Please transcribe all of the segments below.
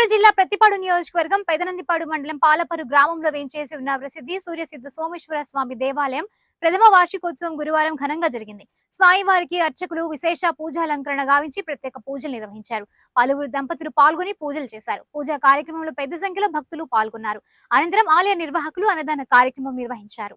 నందిపాడు నియోజకవర్గం పెదనందిపాడు మండలం పాలపరు గ్రామంలో వేంచేసి ఉన్న ప్రసిద్ధి సూర్యసిద్ధ సోమేశ్వర స్వామి దేవాలయం ప్రథమ వార్షికోత్సవం గురువారం ఘనంగా జరిగింది. స్వామివారికి అర్చకులు విశేష పూజాలంకరణ గావించి ప్రత్యేక పూజలు నిర్వహించారు. పలువురు దంపతులు పాల్గొని పూజలు చేశారు. పూజా కార్యక్రమంలో పెద్ద సంఖ్యలో భక్తులు పాల్గొన్నారు. అనంతరం ఆలయ నిర్వాహకులు అన్నదాన కార్యక్రమం నిర్వహించారు.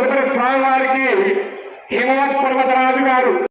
ఆ తదుపరి స్వామివారికి హిమవత్ పర్వతరాజు గారు.